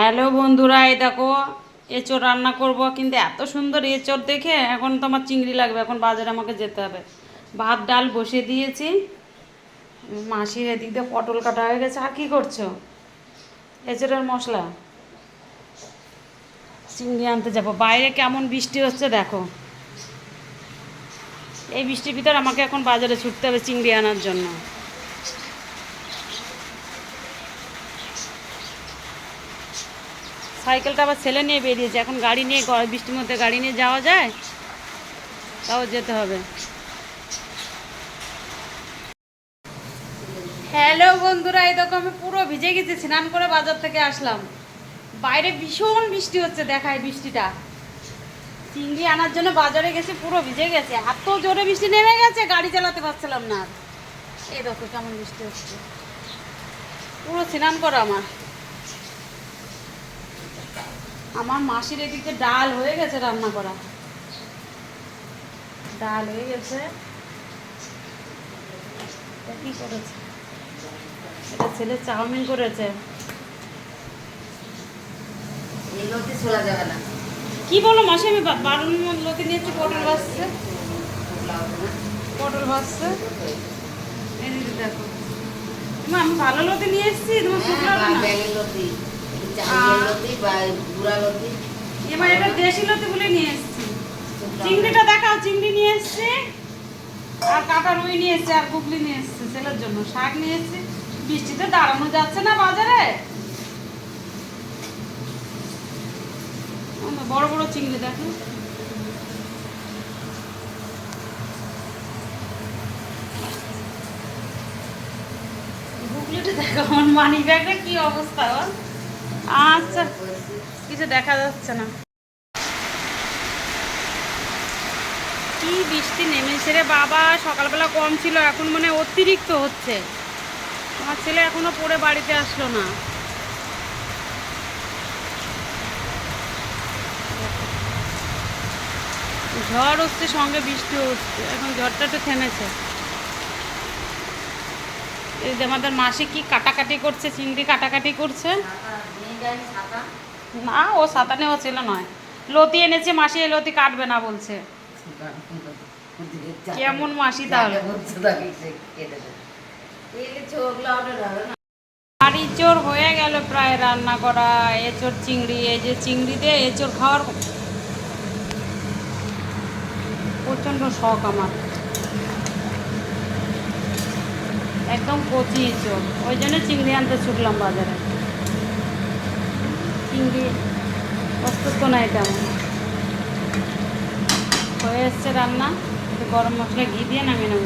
Hello বন্ধুরা, এই দেখো, এঁচোড় রান্না করব, কিন্তু এত সুন্দর এঁচোড় দেখে এখন তো আমার চিংড়ি লাগবে, এখন বাজারে আমাকে যেতে হবে। ভাত, ডাল বসিয়ে দিয়েছি। মাসির এদিক দিয়ে পটল কাটা হয়ে গেছে, আর কী করছ? এঁচোড়ের মশলা। চিংড়ি আনতে যাব। বাইরে কেমন বৃষ্টি হচ্ছে দেখো। এই বৃষ্টির ভিতর আমাকে এখন বাজারে ছুটতে হবে চিংড়ি আনার জন্য। সাইকেলটা আবার ছেলে নিয়ে বেরিয়েছে। এখন গাড়ি নিয়ে বৃষ্টির মধ্যে গাড়ি নিয়ে যাওয়া যায়, তাও যেতে হবে। হ্যালো বন্ধুরা, এই দেখো আমি পুরো ভিজে গেছি, স্নান করে বাজার থেকে আসলাম। বাইরে ভীষণ বৃষ্টি হচ্ছে, দেখায় বৃষ্টিটা। চিংড়ি আনার জন্য বাজারে গেছি, পুরো ভিজে গেছে। এত জোরে বৃষ্টি নেমে গেছে, গাড়ি চালাতে পারছিলাম না। এই দেখো কেমন বৃষ্টি হচ্ছে। পুরো স্নান করো আমার। আমার মাসির এদিকে ডাল হয়ে গেছে রান্না করা। ডাল হয়ে গেছে। কি করেছে? এটা ছেলে চাউমিন করেছে। কি বলো মাসি আমি বারণ লতি নিয়েছি পটল না পটল দিদি দেখো। আমি ভালো লতি নিয়ে এসেছি তোমার শুকনো বা না ব্যাঙের লতি। চাউমিনের আহ। লতি বা গুড়া লতি এবার এটা দেশি লতি বলে নিয়ে এসেছি। চিংড়িটা দেখাও চিংড়ি নিয়ে এসেছি আর কাটা রুই নিয়ে এসেছি আর কুকলি নিয়ে এসেছি ছেলের জন্য শাক নিয়ে এসেছি। বৃষ্টিতে দাঁড়ানো যাচ্ছে না বাজারে। বড় বড় চিংড়ি দেখো। গুগলিটা দেখো আমার মানি ব্যাগটা কি অবস্থা ওর আচ্ছা কিছু দেখা যাচ্ছে না। কি বৃষ্টি নেমেছে রে বাবা, সকালবেলা কম ছিল, এখন মানে অতিরিক্ত হচ্ছে। আমার ছেলে এখনও পড়ে বাড়িতে আসলো না। ঝড় হচ্ছে সঙ্গে বৃষ্টি হচ্ছে এখন ঝড়টা একটু থেমেছে। যে আমাদের মাসি কি কাটাকাটি করছে চিংড়ি কাটাকাটি করছে? না, ও সাতা নেওয়া ছিল নয়। লতি এনেছে, মাসি এই লতি কাটবে না বলছে। কেমন মাসি তাহলে? আর ইঁচড় হয়ে গেল প্রায় রান্না করা এঁচড় চিংড়ি, এই যে চিংড়ি দিয়ে এঁচড় খাওয়ার প্রচণ্ড শখ আমার। একদম কচি চোখ ওই জন্য চিংড়ি আনতে ছুটলাম বাজারে। চিংড়ি প্রস্তুত নাই তেমন। হয়ে এসছে রান্না। গরম মশলা ঘি দিয়ে নামিয়ে নেব।